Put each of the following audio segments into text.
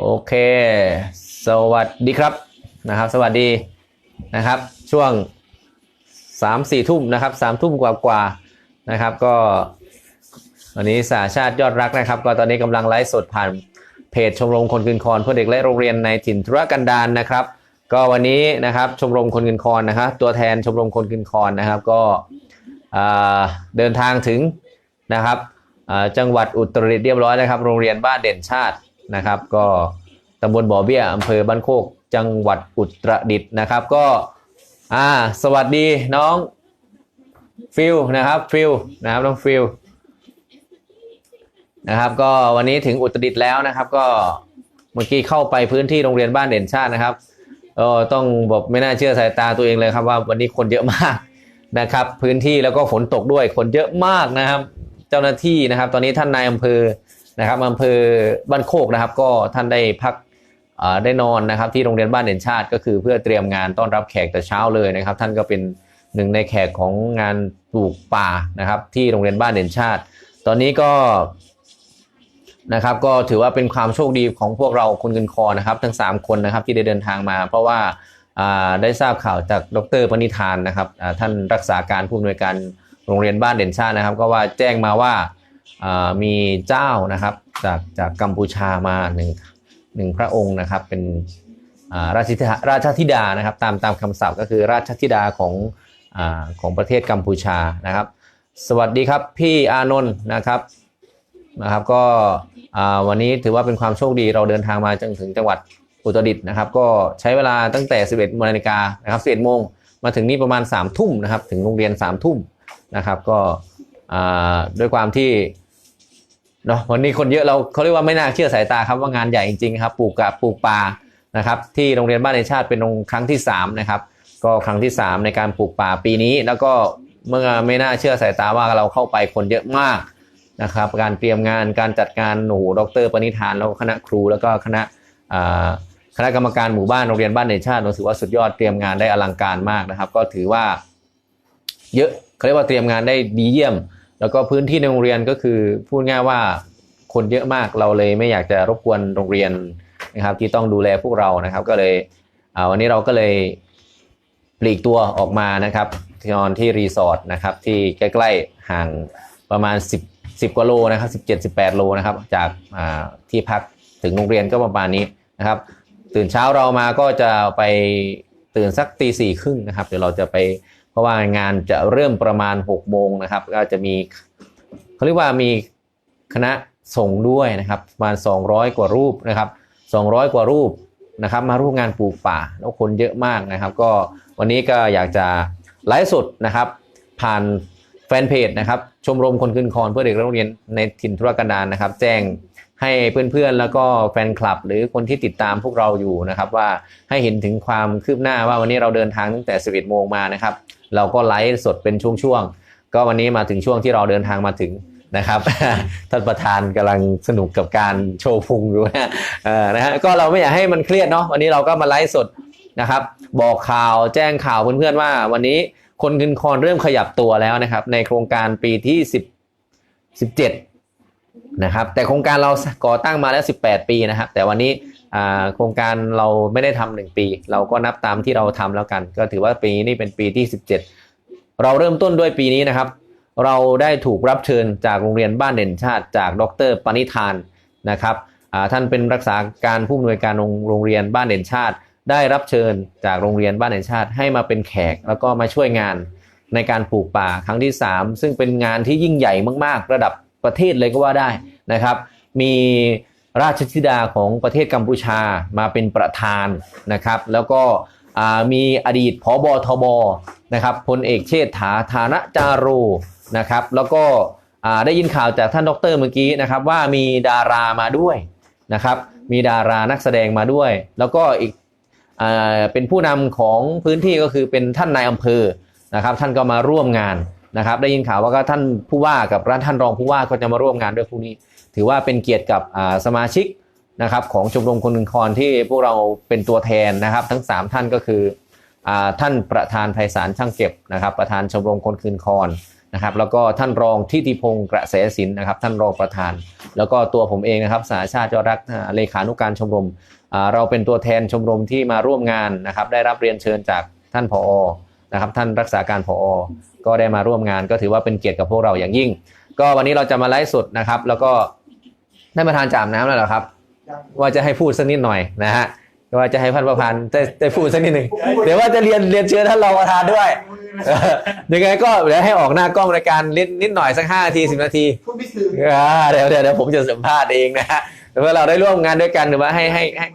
โอเค สวัสดีครับนะครับ สวัสดีนะครับ ช่วงสามสี่ทุ่มนะครับสามทุ่มกว่ากว่านะครับ ก็วันนี้สาชาติยอดรักนะครับ ก็ตอนนี้กำลังไลฟ์สดผ่านเพจชมรมคนคืนคอนเพื่อเด็กและโรงเรียนในถิ่นธุรกันดารนะครับ ก็วันนี้นะครับชมรมคนคืนคอนนะครับ ตัวแทนชมรมคนคืนคอนนะครับ ก็เดินทางถึงนะครับจังหวัดอุตรดิตถ์เรียบร้อยนะครับ โรงเรียนบ้านเด่นชาติ นะครับ ก็ตำบลบ่อเบี้ยอำเภอบ้านโคกจังหวัดอุตรดิตถ์นะครับ ก็อ่าสวัสดีน้องฟิลนะครับฟิลนะครับน้องฟิลนะครับ ก็วันนี้ถึงอุตรดิตถ์แล้วนะครับ ก็เมื่อกี้เข้าไปพื้นที่โรงเรียนบ้านเด่นชาตินะครับก็ต้องบอกไม่น่าเชื่อสายตาตัวเองเลยครับว่าวันนี้คนเยอะมากนะครับ พื้นที่แล้วก็ฝนตกด้วยคนเยอะมากนะครับ เจ้าหน้าที่นะครับ ตอนนี้ท่านนายอำเภอ นะครับอำเภอบ้านโคกนะครับ ก็ท่านได้พักได้นอนนะครับ ที่โรงเรียนบ้านเด่นชาติ ก็คือเพื่อเตรียมงานต้อนรับแขกแต่เช้าเลยนะครับ ท่านก็เป็นหนึ่งในแขกของงานปลูกป่านะครับ ที่โรงเรียนบ้านเด่นชาติ ตอนนี้ก็นะครับก็ถือว่าเป็นความโชคดีของพวกเราคนเงินคอนะครับ ทั้ง 3 คนนะครับที่ได้เดินทางมา เพราะว่าได้ทราบข่าวจากดรปณิธานนะครับท่านรักษาการผู้อำนวยการโรงเรียนบ้านเด่นชาตินะครับ ก็ว่าแจ้งมาว่า มีเจ้านะครับจากจากกัมพูชามาหนึ่งหนึ่งพระองค์นะครับเป็นราชธิดาราชธิดานะครับตามตามคำศัพท์ก็คือราชธิดาของอของประเทศกัมพูชานะครับ สวัสดีครับพี่อานนท์นะครับนะครับก็วันนี้ถือว่าเป็นความโชคดีเราเดินทางมาจนถึงจังหวัดอุตรดิตถ์นะครับ ก็ใช้เวลาตั้งแต่ 11นาฬิกานะครับ11โมงมาถึงนี่ประมาณ3ทุ่มนะครับถึงโรงเรียน3ทุ่มนะครับก็ ด้วยความที่เนาะวันนี้คนเยอะเราเขาเรียกว่าไม่น่าเชื่อสายตาครับว่างานใหญ่จริงๆครับปลูกกับปลูกป่านะครับที่โรงเรียนบ้านในชาติเป็นครั้งที่3นะครับก็ครั้งที่ 3 ในการปลูกป่าปีนี้ แล้วก็เมื่อไม่น่าเชื่อสายตาว่าเราเข้าไปคนเยอะมากนะครับการเตรียมงานการจัดการหนูดรปณิธานแล้วคณะครูแล้วก็คณะคณะกรรมการหมู่บ้านโรงเรียนบ้านในชาติรู้สึกว่าสุดยอดเตรียมงานได้อลังการมากนะครับ ก็ถือว่าเยอะเขาเรียกว่าเตรียมงานได้ดีเยี่ยม แล้วก็พื้นที่ในโรงเรียนก็คือพูดง่ายว่าคนเยอะมากเราเลยไม่อยากจะรบกวนโรงเรียนนะครับ ที่ต้องดูแลพวกเรานะครับ ก็เลยวันนี้เราก็เลยปลีกตัวออกมานะครับที่นอนที่รีสอร์ทนะครับ ที่ใกล้ๆห่างประมาณ 10 10กว่าโลนะครับ17 18 โลนะครับ จากาที่พักถึงโรงเรียนก็ประมาณนี้นะครับ ตื่นเช้าเรามาก็จะไปตื่นสักตีสี่ครึ่งนะครับ เดี๋ยวเราจะไป ราะว่างานจะเริ่มประมาณ6โมงนะครับ ก็จะมีเขาเรียกว่ามีคณะส่งฆ์ด้วยนะครับประมาณ 200 กว่ารูปนะครับ 200 กว่ารูปนะครับ มาร่วมงานปลูกป่าแล้วคนเยอะมากนะครับ ก็วันนี้ก็อยากจะไลฟ์สดนะครับ ผ่านแฟนเพจนะครับ ชมรมคนขึ้นคอนเพื่อเด็กและโรงเรียนในถิ่นธุรกันดารนะครับ แจ้งให้เพื่อนๆ แล้วก็แฟนคลับ หรือคนที่ติดตามพวกเราอยู่นะครับ ว่าให้เห็นถึงความคืบหน้าว่าวันนี้เราเดินทางตั้งแต่ 11 โมงมานะครับ เราก็ไลฟ์สดเป็นช่วงๆ ก็วันนี้มาถึงช่วงที่เราเดินทางมาถึงนะครับท่านประธานกำลังสนุกกับการโชว์พุงอยู่นะนะฮะก็เราไม่อยากให้มันเครียดเนาะวันนี้เราก็มาไลฟ์สดนะครับ บอกข่าวแจ้งข่าวเพื่อนๆว่า วันนี้คนกินคอนเริ่มขยับตัวแล้วนะครับ ในโครงการปีที่10 17นะครับแต่โครงการเราก่อตั้งมาแล้ว 18 ปีนะครับ แต่วันนี้ โครงการเราไม่ได้ทำหนึ่งปี เราก็นับตามที่เราทำแล้วกัน ก็ถือว่าปีนี้เป็นปีที่ 17 เราเริ่มต้นด้วยปีนี้นะครับ เราได้ถูกรับเชิญจากโรงเรียนบ้านเด่นชาติ จากดรปณิธานนะครับท่านเป็นรักษาการผู้อำนวยการโรงโรงเรียนบ้านเด่นชาติ ได้รับเชิญจากโรงเรียนบ้านเด่นชาติ ให้มาเป็นแขกแล้วก็มาช่วยงานในการปลูกป่าครั้งที่ 3 ซึ่งเป็นงานที่ยิ่งใหญ่มาก ๆ ระดับประเทศเลยก็ว่าได้นะครับ มี ราชธิดาของประเทศกัมพูชามาเป็นประธานนะครับ แล้วก็มีอดีตผบทบนะครับพลเอกเชษฐาธานะจาโรนะครับ แล้วก็ได้ยินข่าวจากท่านดรเมื่อกี้นะครับ ว่ามีดารามาด้วยนะครับ มีดารานักแสดงมาด้วย แล้วก็อีกอเป็นผู้นำของพื้นที่ก็คือเป็นท่านนายอำเภอนะครับ ท่านก็มาร่วมงานนะครับ ได้ยินข่าวว่าก็ท่านผู้ว่ากับท่านรองผู้ว่าก็จะมาร่วมงานด้วยพรุ่งนี้ ถือว่าเป็นเกียรติกับสมาชิกนะครับของชมรมคนหนึ่งคอนที่พวกเราเป็นตัวแทนนะครับ ทั้ง 3 ท่านก็คือท่านประธานไพศาลช่างเก็บนะครับ ประธานชมรมคนคืนคอนนะครับ แล้วก็ท่านรองทิติพงศ์กระแสสินนะครับ ท่านรองประธาน แล้วก็ตัวผมเองนะครับสหชาติยอดรักเลขานุการชมรมเราเป็นตัวแทนชมรมที่มาร่วมงานนะครับ ได้รับเรียนเชิญจากท่านผอนะครับ ท่านรักษาการผอ ก็ได้มาร่วมงาน ก็ถือว่าเป็นเกียรติกับพวกเราอย่างยิ่ง ก็วันนี้เราจะมาไลฟ์สดนะครับ แล้วก็ ได้มาทานจามน้ำแล้วเหรอครับ ว่าจะให้พูดสักนิดหน่อยนะฮะว่าจะให้พันประพันธ์ได้ได้พูดสักนิดหนึ่งเดี๋ยวว่าจะเรียนเรียนเชิญท่านรองประธานด้วยเออยังไงก็เดี๋ยวให้ออกหน้ากล้องรายการนิดนิดหน่อยสักห้านาทีสิบนาทีพูดไม่ถึงอ่าเดี๋ยวเดี๋ยวเดี๋ยวผมจะสัมภาษณ์เองนะฮะหรือว่าเราได้ร่วมงานด้วยกันหรือว่าให้ให้ให้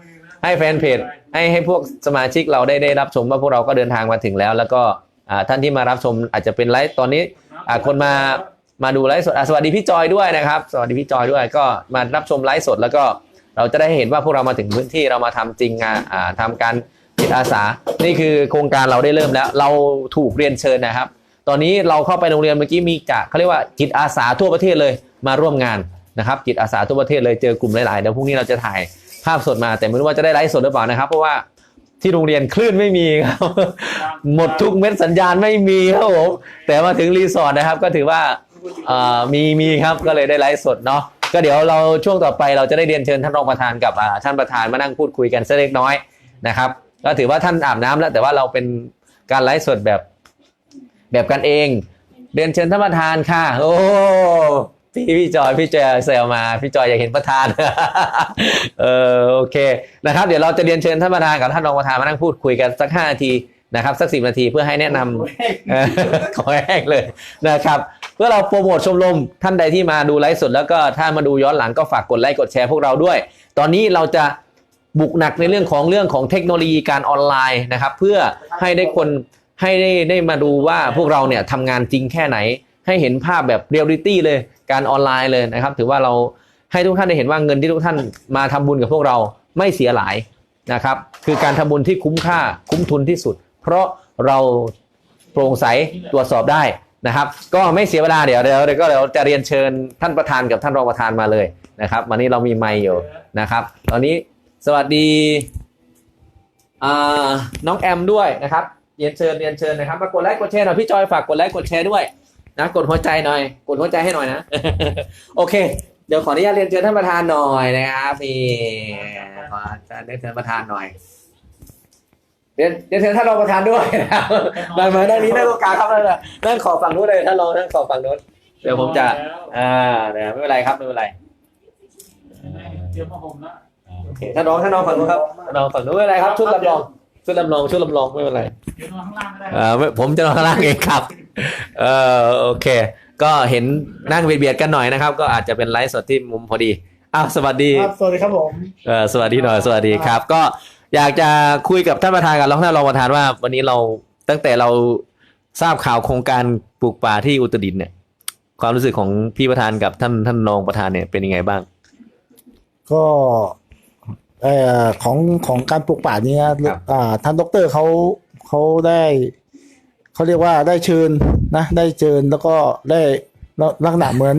ให้แฟนเพจให้ให้พวกสมาชิกเราได้ได้รับชมว่าพวกเราก็เดินทางมาถึงแล้ว แล้วก็อ่าท่านที่มารับชมอาจจะเป็นไลฟ์ตอนนี้อ่าคนมา มาดูไลฟ์สดอะสวัสดีพี่จอยด้วยนะครับ สวัสดีพี่จอยด้วยก็มารับชมไลฟ์สดแล้วก็เราจะได้เห็นว่าพวกเรามาถึงพื้นที่เรามาทำจริงงานอ่าทำการจิตอาสา นี่คือโครงการเราได้เริ่มแล้ว เราถูกเรียนเชิญนะครับ ตอนนี้เราเข้าไปโรงเรียนเมื่อกี้มีจะเขาเรียกว่าจิตอาสาทั่วประเทศเลยมาร่วมงานนะครับจิตอาสาทั่วประเทศเลยเจอกลุ่มหลายๆเดี๋ยวพรุ่งนี้เราจะถ่ายภาพสดมา แต่ไม่รู้ว่าจะได้ไลฟ์สดหรือเปล่านะครับ เพราะว่าที่โรงเรียนคลื่นไม่มีครับหมดทุกเม็ดสัญญาณไม่มีครับผมแต่มาถึงรีสอร์ทนะครับ ก็ถือว่า อ่อมีมีครับก็เลยได้ไลฟ์สดเนาะก็เดี๋ยวเราช่วงต่อไปเราจะได้เรียนเชิญท่านรองประธานกับอ่าท่านประธานมานั่งพูดคุยกันสักเล็กน้อยนะครับก็ถือว่าท่านอาบน้ำแล้ว แต่ว่าเราเป็นการไลฟ์สดแบบแบบกันเอง เรียนเชิญท่านประธานค่ะ โอ้พี่พี่จอยพี่จอยเซลมาพี่จอยอยากเห็นประธาน เออโอเคนะครับ เดี๋ยวเราจะเรียนเชิญท่านประธานกับท่านรองประธานมานั่งพูดคุยกันสักห้านาทีนะครับ สักสิบนาทีเพื่อให้แนะนำเออขอแห้งเลยนะครับ เพื่อเราโปรโมทชมรมท่านใดที่มาดูไลฟ์สดแล้วก็ถ้ามาดูย้อนหลังก็ฝากกดไลค์กดแชร์พวกเราด้วย ตอนนี้เราจะบุกหนักในเรื่องของเรื่องของเทคโนโลยีการออนไลน์นะครับ เพื่อให้ได้คนให้ได้ได้มาดูว่าพวกเราเนี่ยทำงานจริงแค่ไหน ให้เห็นภาพแบบเรียลลิตี้เลยการออนไลน์เลยนะครับ ถือว่าเราให้ทุกท่านได้เห็นว่าเงินที่ทุกท่านมาทำบุญกับพวกเราไม่เสียหลายนะครับ คือการทำบุญที่คุ้มค่าคุ้มทุนที่สุด เพราะเราโปร่งใสตรวจสอบได้ นะครับ ก็ไม่เสียเวลาเดี๋ยวเดี๋ยวเดี๋ยวก็เดี๋ยวจะเรียนเชิญท่านประธานกับท่านรองประธานมาเลยนะครับ วันนี้เรามีไมค์อยู่นะครับ ตอนนี้สวัสดีน้องแอมด้วยนะครับเรียนเชิญเรียนเชิญนะครับมากดไลค์กดแชร์หน่อยพี่จอยฝากกดไลค์กดแชร์ด้วยนะกดหัวใจหน่อย กดหัวใจให้หน่อยนะ โอเค เดี๋ยวขออนุญาตเรียนเชิญท่านประธานหน่อยนะครับนี่ขอเรียนเชิญประธานหน่อย เรียนเรียนเชิญท่านรองประธานด้วยนะครับมามาด้านนี้นั่งตรงกลางครับนั่นน่ะนั่งขอฝั่งนู้นเลยท่านรองนั่งขอฝั่งนู้นเดี๋ยวผมจะ อ่าเดี๋ยวไม่เป็นไรครับไม่เป็นไรเดี๋ยวมาห่มนะโอเคท่านรองท่านรองฝั่งนู้นครับท่านรองฝั่งนู้นไม่เป็นไรครับชุดลำลองชุดลำลองชุดลำลองไม่เป็นไรเดี๋ยวนอนข้างล่างก็ได้เออไม่ผมจะนอนข้างล่างเองครับเออโอเค ก็เห็นนั่งเบียดๆกันหน่อยนะครับ ก็อาจจะเป็นไลฟ์สดที่มุมพอดีอ้าวสวัสดีครับสวัสดีครับผมเออสวัสดีหน่อยสวัสดีครับ ก็ อยากจะคุยกับท่านประธานกับรองท่านรองประธานว่า วันนี้เราตั้งแต่เราทราบข่าวโครงการปลูกป่าที่อุตรดิตถ์เนี่ย ความรู้สึกของพี่ประธานกับท่านท่านรองประธานเนี่ยเป็นยังไงบ้าง ก็เอ่อของของการปลูกป่านี้นะครับ อ่าท่านดอกเตอรเขาเขาได้เขาเรียกว่าได้เชิญนะได้เชิญแล้วก็ได้ลักษณะเหมือน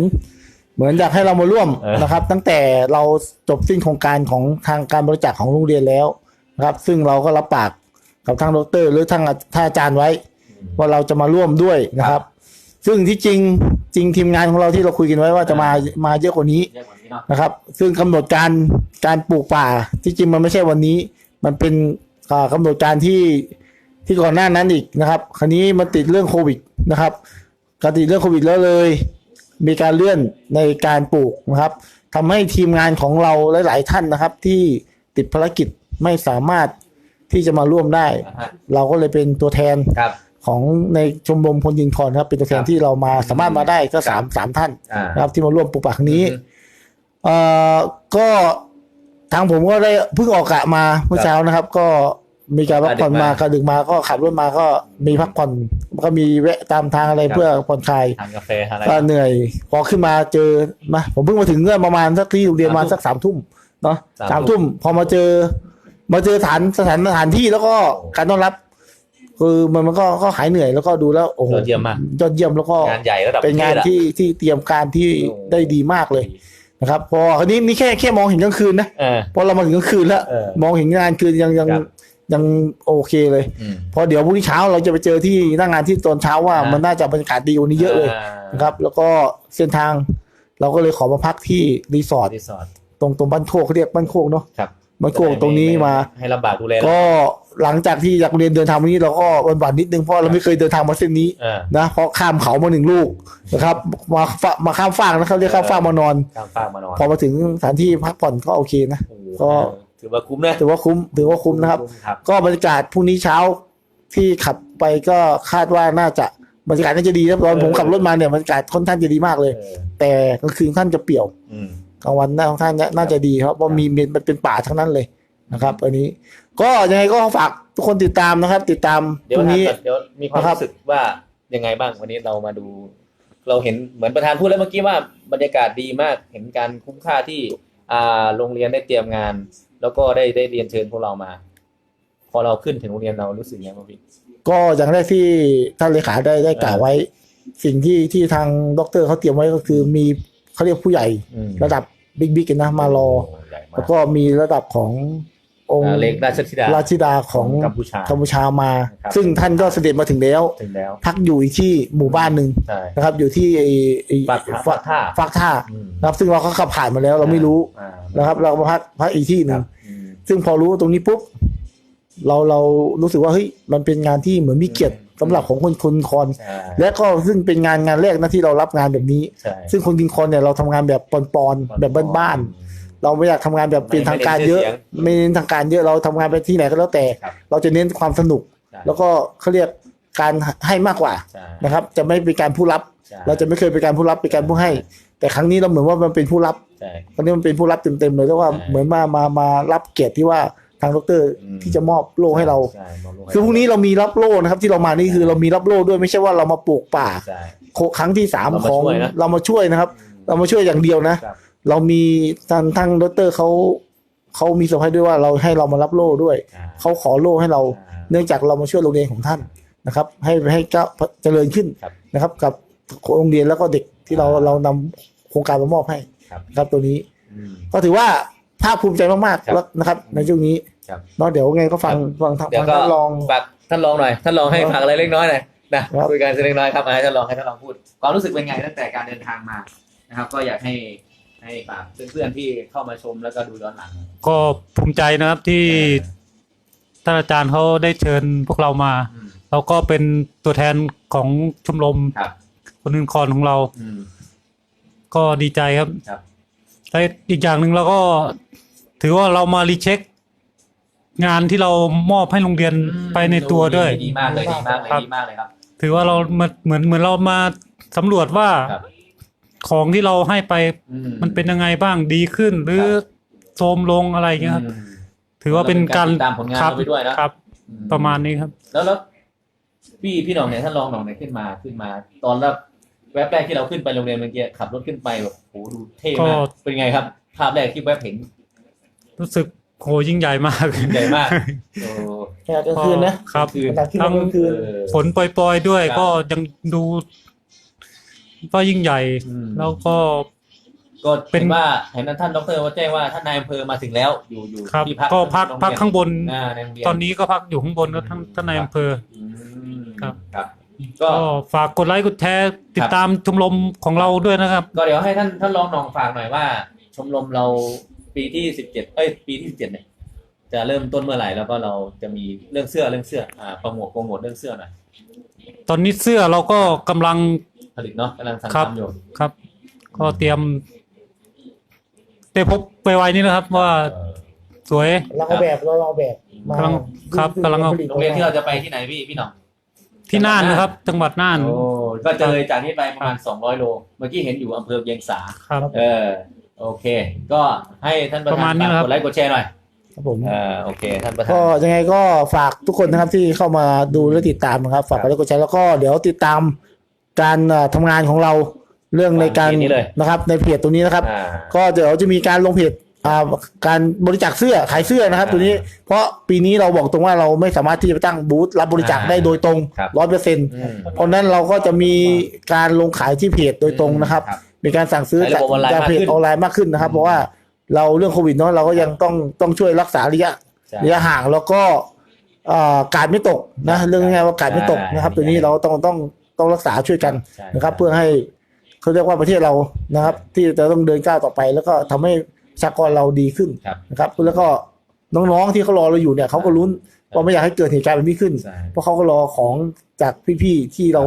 เหมือนอยากให้เรามาร่วมเออ นะครับ ตั้งแต่เราจบสิ้นโครงการของทางการบริจาคของโรงเรียนแล้ว นะครับ ซึ่งเราก็รับปากกับทางดอกเตอรหรือทางท่านอาจารย์ไว้ ว่าเราจะมาร่วมด้วยนะครับ ซึ่งที่จริงจริงทีมงานของเราที่เราคุยกันไว้ว่าจะมามาเยอะกว่านี้นะครับ ซึ่งกำหนดการการปลูกป่าที่จริงมันไม่ใช่วันนี้ มันเป็นอ่ากำหนดการที่ที่ก่อนหน้านั้นอีกนะครับ คราวนี้มันติดเรื่องโควิดนะครับการติดเรื่องโควิดแล้วเลย มีการเลื่อนในการปลูกนะครับทำให้ทีมงานของเราหลาย ๆ ท่านนะครับ ที่ติดภารกิจ ไม่สามารถที่จะมาร่วมได้เราก็เลยเป็นตัวแทนครับ ของในชมรมพลยินคอนครับ เป็นตัวแทนที่เรามาสามารถมาได้ก็สามสามท่านอ่า นะครับ ที่มาร่วมปลูกป่าครั้งนี้ เอ่อก็ทางผมก็ได้เพิ่งออกกะมาเมื่อเช้านะครับ ก็มีการพักผ่อนมาอ่าดึกมากระดึกมาก็ขับรถมาก็มีพักผ่อนก็มีแวะตามทางอะไรครับ เพื่อผ่อนคลายทานกาแฟอะไร ก็เหนื่อยพอขึ้นมาเจอมาผมเพิ่งมาถึงเมื่อประมาณสักที่โรงเรียนสามมาทุ่มสักสามทุ่มเนาะสามสามทุ่ทุ่มม พอมาเจอ มาเจอสถานสถานสถานที่แล้วก็การต้อนรับ คือมันมันก็ก็หายเหนื่อยแล้วก็ดูแล้วโอ้โหยอดเยี่ยมมากยอดเยี่ยมแล้วก็งานใหญ่ระดับเป็นงานประทศอะที่ที่เตรียมการที่โอ้ได้ดีมากเลยนะครับ พอคราวนี้นี่แค่แค่มองเห็นกลางคืนนะเออพอเรามาถึงกลางคืนแล้วเออมองเห็นงานคืนยังยังครับยังโอเคเลยอืมเพราะเดี๋ยวพรุ่งนี้เช้าเราจะไปเจอที่หน้างานที่ตอนเช้าว่าอ่ามัมันน่าจะบรรยากาศดีกว่านี้เยอะเลยานะครับ แล้วก็เส้นทางเราก็เลยขอมาพักที่รีสอร์ทรีสอร์ทตรงตรงบ้านโคกเขาเรียกบ้านโคกเนาะ ครับบ้านโคกตรงนี้มา ให้ลำบากดูแลก็หลังจากที่จากโรงเรียนเดินทางวันนี้เราก็วันวันๆนิดนึงเพราะเราไม่เคยเดินทางมาเส้นนี้อ่านะเพราะข้ามเขามาหนึ่งลูกนะครับมาฝมาข้ามฟากนะเขาเรียกข้ามฟากมานอนข้ามฟากมานอนพอมาถึงสถานที่พักผ่อนก็โอเคนะโอ้โหก็ถือว่าคุ้มนะถือว่าคุ้มถือว่าคุ้มนะครับครับ ก็บรรยากาศพรุ่งนี้เช้าที่ขับไปก็คาดว่าน่าจะบรรยากาศน่าจะดีนะตอนผมขับรถมาเนี่ยบรรยากาศค่อนข้างจะดีมากเลยเออแต่กลางคืนค่อนข้างจะเปรี่ยวอืม กลางวันน่าค่อนข้างจะน่าจะดีครับเพราะมีมีมันเป็นป่าทั้งนั้นเลยนะครับอันนี้ก็ยังไงก็ฝากทุกคนติดตามนะครับ ติดตามเดี๋ยพวรุ่งถามนี้ก่อนเดี๋ยวมีความนะครับรู้สึกว่ายังไงบ้างวันนี้เรามาดู เราเห็นเหมือนประธานพูดแล้วเมื่อกี้ว่าบรรยากาศดีมากเห็นการคุ้มค่าที่อ่าโรงเรียนได้เตรียมงาน แล้วก็ได้ได้เรียนเชิญพวกเรามา พอเราขึ้นถึงโรงเรียนเรารู้สึกยังไงบ้างพี่ก็อย่างแรกที่ท่านเลขาได้ได้กล่าวไว้ สิ่งที่ที่ทางด็อกเตอร์เขาเตรียมไว้ก็คือมี เขาเรียกผู้ใหญ่อืม ระดับบิ๊กบิ๊กนะมารอ โใหญ่มาแล้กวก็มีระดับขององค์อ่าเล็กราชธิดาราชธิดาของกัมพูชา กัมพูชามา ครับ ซึ่งท่านก็เสด็จมาถึงแล้ว ถึงแล้วพักอยู่อีกที่หมู่บ้านหนึ่งใช่ นะครับ อยู่ที่ไอ้ไอ้ฝากฝากท่าฝากท่าอืมนะครับ ซึ่งเราก็ขับผ่านมาแล้วเราไม่รู้อ่านะครับ เรามาพักพักอีกที่หคนึ่รังบอืมซึ่งพอรู้ตรงนี้ปุ๊บเราเรารู้สึกว่าเฮ้ยมันเป็นงานที่เหมือนมีเกียรติ สำหรับของคนคนคอน ใช่และก็ซึ่งเป็นงานงานแรกนะที่เรารับงานแบบนี้ ใช่ ซึ่งคนกินคอนเนี่ยเราทำงานแบบปอนๆแบบบ้านๆเราไม่อยากทำงานแบบเป็นทางการเยอะ ไม่เน้นทางการเยอะเราทำงานไปที่ไหนก็แล้วแต่ ครับ เราจะเน้นความสนุก ใช่แล้วก็เขาเรียกการให้มากกว่าใช่นะครับ จะไม่เป็นการผู้รับ ใช่เราจะไม่เคยเป็นการผู้รับเป็นการผู้ให้ แต่ครั้งนี้เราเหมือนว่ามันเป็นผู้รับใช่ ครั้งนี้มันเป็นผู้รับเต็มๆเลยแล้วว่าใช่ เหมือนมามามารับเกียรติที่ว่าทางดรอืม ที่จะมอบโล่ให้เรา ใช่มบโลกให้คือพรุ่งนี้เรามีรับโล่นะครับ ที่เรามานี่คือเรามีรับโล่ด้วยไม่ใช่ว่าเรามาปลูกป่า ใช่โคครั้งที่สามเราขมาองช่วยนะ เรามาช่วยนะครับ เรามาช่วยอย่างเดียวนะ ครับ เรามีทางทางดรเขาเขามีสัมภาษณ์ด้วยว่าเราให้เรามารับโล่ด้วยอ่าเขาขอโล่ให้เราอ่าเนื่องจากเรามาช่วยโรงเรียนของท่านนะครับ ให้ให้ก้าวเจริญขึ้นครับนะครับ กับโรงเรียนแล้วก็เด็กที่เราอ่าเรานำโครงการมามอบให้ครับ นะครับตัวนี้ อืม ก็ถือว่าภาคภูมิใจมากครับๆแล้วนะครับ ในช่วงนี้ ครับเนาะเดี๋ยวไงก็ฟังฟังทางเดี๋ยวทางก็ท่านรองฝากท่านรองหน่อยท่านรองให้ครับฝากอะไรเล็กน้อยหน่อยนะครับคุยกันสักเล็กน้อยครับให้ท่านรองให้ท่านรองพูด ความรู้สึกเป็นไงตั้งแต่การเดินทางมานะครับ ก็อยากให้ให้ฝากเพื่อนๆที่เข้ามาชมแล้วก็ดูย้อนหลัง ก็ภูมิใจนะครับที่ท่านอาจารย์เขาได้เชิญพวกเรามาอืมเราก็เป็นตัวแทนของชมรมครับคนอื่นคอนของเราอืมก็ดีใจครับครับและอีกอย่างหนึ่งเราก็ถือว่าเรามารีเช็ค งานที่เรามอบให้โรงเรียนไปในตัวด้วย ดีมากเลยดีมากเลยครับ ดีมากเลยครับ ถือว่าเรามาเหมือนเหมือนเรามาสำรวจว่าครับ ของที่เราให้ไปอืมันเป็นยังไงบ้างดีขึ้น หรือครับโทรมลงอะไรอย่างเงี้ยครับอืม ถือว่าเป็นการติดตามผลงานครับเราไปด้วยนะ ครับ อืประมาณนี้ครับ แล้วแล้วพี่พี่หน้องเนี่ยท่านรองหน้องเนี่ยขึ้นมาขึ้นมา ตอนแรกแวบแรกที่เราขึ้นไปโรงเรียนเมื่อกี้ขับรถขึ้นไปแบบโหดูเท่มากก็ เป็นไงครับ ภาพแรกที่แวบเห็นรู้สึก โหยิ่งใหญ่มากใหญ่มากโอ้แค่กลางคืนนะครับคือขณะที่เรากลางคืนเออฝนปล่อยๆด้วย ครับก็ยังดู ก็ยิ่งใหญ่ อืม แล้วก็ ก็เป็เป็น นว่าเห็นท่านดรว่าแจ้งว่าท่านนายอำเภอมาถึงแล้วอยู่อยู่ครับที่พักก็พักโรงเรียนพักข้างบน อ่าในโรงเรียน ตอนนี้ก็พักอยู่ข้างบนก็ท่านท่านนายอำเภอ อืมครับ ครับ ก็ ก็ฝากกดไลค์กดแชร์ติครัดบตามชมรมของเราด้วยนะครับ ก็เดี๋ยวให้ท่านท่านรองหนองฝากหน่อยว่า ชมรมเรา ปีที่สิบเจ็ดเอ้ยปีที่สิบเจ็ดเนี่ยจะเริ่มต้นเมื่อไหร่แล้วก็เราจะมีเรื่องเสื้อเรื่องเสื้ออ่าโปรโมทโปรโมทเรื่องเสื้อหน่อยตอนนี้เสื้อเราก็กำลังผลิตเนาะกำลังสั่งครับทำอยู่ครับ ก็เตรียมได้พบไปไวๆนี้นะครับว่าเออสวย เราเอาแบบเราเอาแบบมากำลังครับกำลังเอา ผลิตโรงเรียนที่เราจะไปที่ไหนพี่พี่หน่อง ที่น่านนะครับ จังหวัดน่านโอ้ก็จะเลยจากนี้ไปประมาณสองร้อยโล เมื่อกี้เห็นอยู่อำเภอเวียงสา ครับ เออ โอเค ก็ให้ท่านประประธามาณนนี้ฝากนะครับ กดไลค์กดแชร์หน่อยครับผมเออโอเคท่านประธานก็ยังไงก็ฝากทุกคนนะครับที่เข้ามาดูและติดตามนะครับฝากกดไลค์กดแชร์แล้วก็เดี๋ยวติดตามการเอ่อทำงานของเราเรื่องในการเพจนี้เลยนะครับ ในเพจตัวนี้นะครับ อ่า ก็เดี๋ยวจะมีการลงเพจอ่าการบริจาคเสื้อขายเสื้อนะครับ อ่าตัวนี้ เพราะปีนี้เราบอกตรงว่าเราไม่สามารถที่จะไปตั้งบูธรับบริจาคอ่าได้โดยตรงครับ ร้อยเปอร์เซ็นต์อืมเพราะฉะนั้นเราก็จะมีการลงขายที่เพจโดยตรงนะครับ ครับ มีการสั่งซื้อใช้ระบบออนไลน์จากเพจมากขึ้นออนไลน์มากขึ้นนะครับ เพราะว่าเราเรื่องโควิดเนาะเราก็ยังต้องต้องช่วยรักษาระยะใช่ระยะห่างแล้วก็อ่ากาดไม่ตกนะเรื่องง่ายๆว่ากาดไม่ตกนะครับ ตัวนี้เราต้องต้องต้องรักษาช่วยกันใช่นะครับ เพื่อให้เขาเรียกว่าประเทศเรานะครับ ที่จะต้องเดินก้าวต่อไป แล้วก็ทำให้ประชากรเราดีขึ้นครับนะครับ แล้วก็น้องๆที่เขารอเราอยู่เนี่ยเขาก็ลุ้นว่าไม่อยากให้เกิดเหตุการณ์แบบนี้ขึ้นใช่เพราะเขาก็รอของจากพี่ๆที่เรา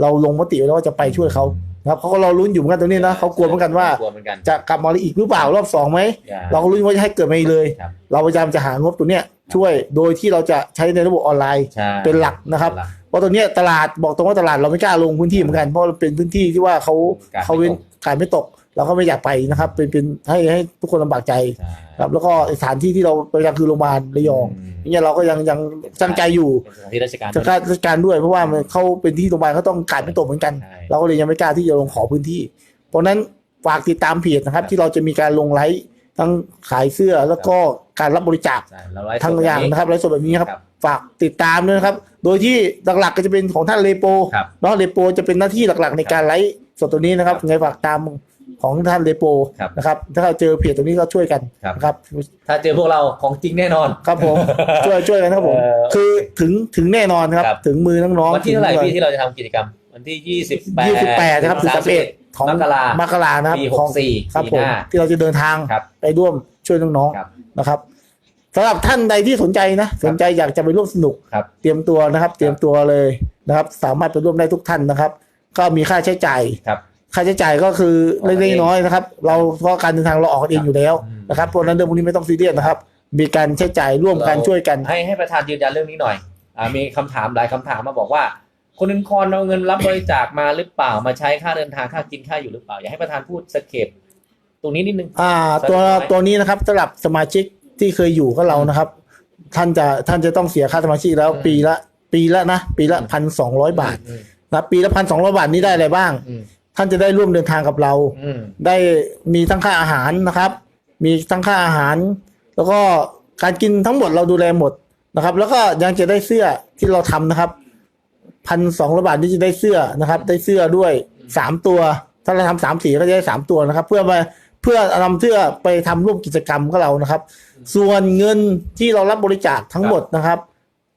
เราลงมติไว้แล้วว่าจะไปช่วยเขา นะครับเขาก็รอลุ้นอยู่เหมือนกันตรงนี้นะเขากลัวเหมือนกันว่า กลัวเหมือนกัน จะกลับมาอีกหรือเปล่ารอบสองไหมอย่เราก็รู้ว่าจะให้เกิดมาอีกเลย ครับ เราพยายามจะหางบตัวเนี้ย ช่วยโดยที่เราจะใช้ในระบบออนไลน์ใช่เป็นหลักนะครับเป็นหลักเพราะตัวเนี้ยตลาดบอกตรงว่าตลาดเราไม่กล้าลงพื้นที่เหมือนกันเพราะมันเป็นพื้นที่ที่ว่าเขากาดไม่เขาเว้นตกการไม่ตกเราก็ไม่อยากไปนะครับ เป็นเป็นให้ให้ทุกคนลำบากใจใช่ครับแล้วก็สถานที่ที่เราไปยังคือโรงพยาบาลระยองมเนี่ยเราก็ยังยังตั้งใจอยู่เป็นสถานที่ราชการจะกล้าราชการด้วย เพราะว่ามันเขาเป็นที่โรงพยาบาลเขาต้องการไม่ตกเหมือนกันใช่เราก็เลยยังไม่กล้าที่จะลงขอพื้นที่ เพราะฉะนั้นฝากติดตามเพจนะครับ ที่เราจะมีการลงไลฟ์ทั้งขายเสื้อแล้วก็ การรับบริจาคใช่เราไลฟ์สดทั้งอย่างนะครับไลฟ์สดแบบนี้ครับ ครับ ฝากติดตามด้วยนะครับ โดยที่หลักๆก็จะเป็นของท่านเลโปครับ เนาะเลโปจะเป็นหน้าที่หลักๆ ในการไลฟ์สดตัวนี้นะครับครับไงฝากตามของท่านเลโปครับ นะครับ ถ้าเราเจอเพจตัวนี้ก็ช่วยกันครับ นะครับ ถ้าเจอพวกเราของจริงแน่นอน ครับผม ช่วยช่วยกันครับผม เอ่อคือถึงถึงแน่นอนครับ ครับ ถึงมือน้องๆวันที่เท่าไหร่ถึงพี่ที่เราจะทำกิจกรรม วันที่ยี่สิบแปดยี่สิบแปดนะครับถึงสามสิบเอ็ดของมกรามกรานะครับปีของ64ครับปีผมหน้าที่เราจะเดินทางครับไปร่วมช่วยน้องครับๆนะครับสำหรับท่านใดที่สนใจนะ สนใจอยากจะไปร่วมสนุกครับเตรียมตัวนะครับ เตรียมตัวเลยนะครับ สามารถไปร่วมได้ทุกท่านนะครับ ก็มีค่าใช้จ่ายครับค่าใช้จ่ายก็คือออกกันเล็กเองๆน้อยๆนะครับ เราเพราะการเดินทางเราออกกันเองอยู่แล้วอืมนะครับเพราะฉะนั้นเรื่องพวกนี้ไม่ต้องซีเรียสนะครับ มีการใช้จ่ายร่วมกันช่วยกัน ให้ให้ประธานยืนยันเรื่องนี้หน่อยอ่ามีคำถามหลายคำถามมาบอกว่า คนอื่นคอนเอาเงินรับบริจาคมาหรือเปล่ามาใช้ค่าเดินทางค่ากินค่าอยู่หรือเปล่า อยากให้ประธานพูดสเก็ปตรงนี้นิดนึงอ่า ตัวสักน้อยตัวนี้นะครับสำหรับสมาชิกที่เคยอยู่กับเรานะครับ ท่านจะท่านจะต้องเสียค่าสมาชิกแล้วอืมปีละ ปีละนะปีละพันสองร้อยบาทอืมนะปีละพันสองร้อยบาทนี้ได้อะไรบ้างอืมท่านจะได้ร่วมเดินทางกับเราอืมได้มีทั้งค่าอาหารนะครับ มีทั้งค่าอาหาร แล้วก็การกินทั้งหมดเราดูแลหมดนะครับ แล้วก็ยังจะได้เสื้อที่เราทำนะครับ พันสองร้อยบาทนี้จะได้เสื้อนะครับ ได้เสื้อด้วยสามตัว ถ้าเราทำสามสีก็จะได้สามตัวนะครับ เพื่อมาเพื่อนำเสื้อไปทำร่วมกิจกรรมกับเรานะครับ ส่วนเงินที่เรารับบริจาคทั้งหมดนะครับ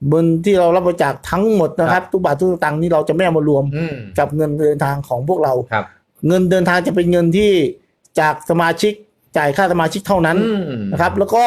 เงินที่เรารับบริจาคทั้งหมดนะครับ ทุกบาททุกสตางค์นี้เราจะไม่เอามารวมอืมกับเงินเดินทางของพวกเราครับ เงินเดินทางจะเป็นเงินที่จากสมาชิกจ่ายค่าสมาชิกเท่านั้นอืมนะครับ แล้วก็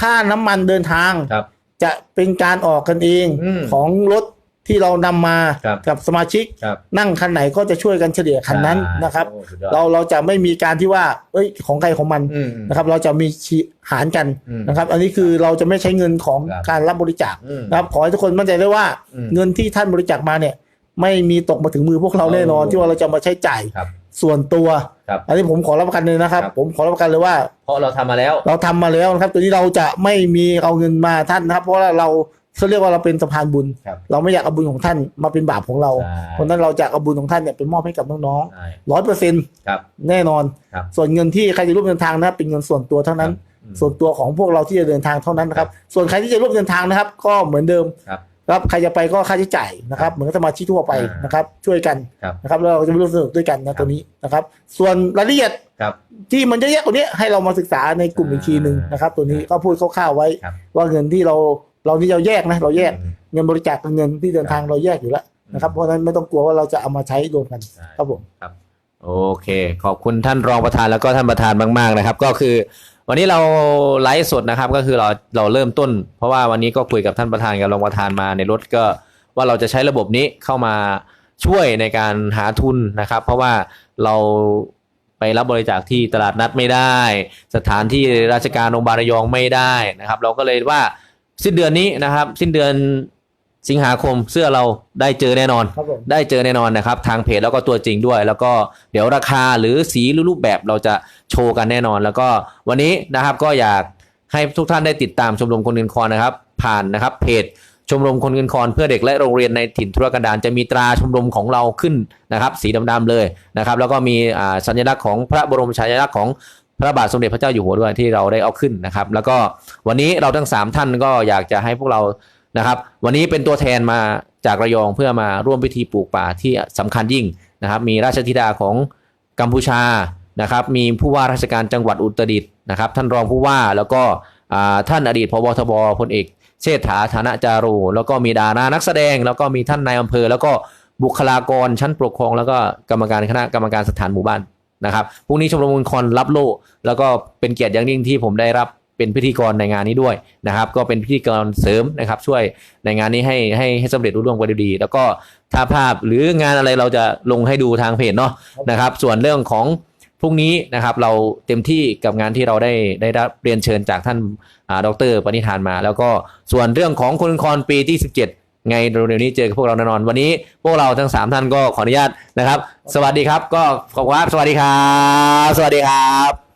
ค่าน้ำมันเดินทางครับจะเป็นการออกกันเองอืมของรถ ที่เรานำมาครับกับสมาชิก ครับนั่งคันไหนก็จะช่วยกันเฉลี่ยคันนั้นนะครับ โอ้สุดยอดเราเราจะไม่มีการที่ว่า เอ้ยของใครของมันอืมนะครับ เราจะมีชี้หารกันอืมนะครับ อันนี้คือเราจะไม่ใช้เงินของครับ การรับบริจาคอืม นะครับขอให้ทุกคนมั่นใจได้ว่าอืมเงินที่ท่านบริจาคมาเนี่ย ไม่มีตกมาถึงมือพวกเราแน่นอน โอ้ ที่ว่าเราจะมาใช้จ่ายครับ ส่วนตัว ครับ อันนี้ผมขอรับประกันเลยนะครับ ครับ ผมขอรับประกันเลยว่า เพราะเราทำมาแล้ว เราทำมาแล้วนะครับตัวนี้เราจะไม่มีเอาเงินมาท่านนะครับ เพราะว่าเราเขาเรียกว่าเราเป็นสะพานบุญ ครับเราไม่อยากเอาบุญของท่านมาเป็นบาปของเรา ใช่ เพราะฉะนั้นเราจะเอาบุญของท่านเนี่ยไปมอบให้กับน้องใช่ๆร้อยเปอร์เซ็นต์ครับ แน่นอน ครับ ส่วนเงินที่ใครจะร่วมเดินทางนะครับเป็นเงินส่วนตัวเท่านั้น อืม ส่วนตัวของพวกเราที่จะเดินทางเท่านั้นนะครับ ส่วนใครที่จะร่วมเดินทางนะครับ ก็เหมือนเดิมครับครับใครจะไปก็ค่าใช้จ่ายนะครับ เหมือนกับสมาชิกทั่วไปอ่านนะครับ ช่วยกันครับนะครับแล้วเราจะไปร่วมสนุกด้วยกันครันะบตัวนี้นะครับ ส่วนรายละเอียดครับที่มันเยอะแยะกว่านี้ให้เรามาศึกษาในกลุ่มอีกทีหนึ่งนะครับ ตัวนี้ก็พูดคร่าวๆไว้ ครับว่าเงินที่เรา เรานี่เราแยกนะเราแยกอืมเงินบริจาคกับเงินที่เดินทางเราแยกอยู่แล้วนะครับเพราะฉะนั้นไม่ต้องกลัวว่าเราจะเอามาใช้รวมกันใช่ครับผมโอเค ขอบคุณท่านรองประธานแล้วก็ท่านประธานมากๆนะครับ ก็คือ วันนี้เราไลฟ์สดนะครับ ก็คือเราเราเริ่มต้น เพราะว่าวันนี้ก็คุยกับท่านประธานกับรองประธานมาในรถก็ว่าเราจะใช้ระบบนี้เข้ามาช่วยในการหาทุนนะครับ เพราะว่าเราไปรับบริจาคที่ตลาดนัดไม่ได้ สถานที่ราชการโรงพยาบาลระยองไม่ได้นะครับ เราก็เลยว่า สิ้นเดือนนี้นะครับ สิ้นเดือนสิงหาคมเสื้อเราได้เจอแน่นอนครับผมได้เจอแน่นอนนะครับ ทางเพจแล้วก็ตัวจริงด้วย แล้วก็เดี๋ยวราคาหรือสีหรือรูปแบบเราจะโชว์กันแน่นอน แล้วก็วันนี้นะครับก็อยากให้ทุกท่านได้ติดตามชมรมคนเงินคอนนะครับ ผ่านนะครับเพจชมรมคนเงินคอนเพื่อเด็กและโรงเรียนในถิ่นทุรกันดารจะมีตราชมรมของเราขึ้นนะครับ สีดำๆเลยนะครับ แล้วก็มีอ่าสัญลักษณ์ของพระบรมฉายาลักษณ์ของ พระบาทสมเด็จพระเจ้าอยู่หัวด้วยที่เราได้เอาขึ้นนะครับ แล้วก็วันนี้เราทั้งสามท่านก็อยากจะให้พวกเรานะครับ วันนี้เป็นตัวแทนมาจากระยองเพื่อมาร่วมพิธีปลูกป่าที่สำคัญยิ่งนะครับ มีราชธิดาของกัมพูชานะครับ มีผู้ว่าราชการจังหวัดอุตรดิตถ์นะครับ ท่านรองผู้ว่าแล้วก็ท่านอดีตพบทบพลเอกเชษฐาธนจารุแล้วก็มีดารานักแสดง แล้วก็มีท่านนายอำเภอ แล้วก็บุคลากรชั้นปกครอง แล้วก็กรรมการคณะกรรมการสถานหมู่บ้าน นะครับพรุ่งนี้ชมรมมงคลรับโล่แล้วก็เป็นเกียรติอย่างยิ่งที่ผมได้รับเป็นพิธีกรในงานนี้ด้วยนะครับ ก็เป็นพิธีกรเสริมนะครับ ช่วยในงานนี้ให้ให้ให้สำเร็จรุ่ร่วงไปด้วยดี แล้วก็ถ้าภาพหรืองานอะไรเราจะลงให้ดูทางเพจเนาะนะครับ ส่วนเรื่องของพรุ่งนี้นะครับเราเต็มที่กับงานที่เราได้ได้รับเรียนเชิญจากท่านอ่าดรปณิธานมา แล้วก็ส่วนเรื่องของคนคอนปีที่ 17 ไงเร็วๆนี้เจอกับพวกเราแน่นอน วันนี้พวกเราทั้ง 3 ท่านก็ขออนุญาตนะครับ สวัสดีครับ ก็ขอบคุณครับสวัสดีครับ สวัสดีครับ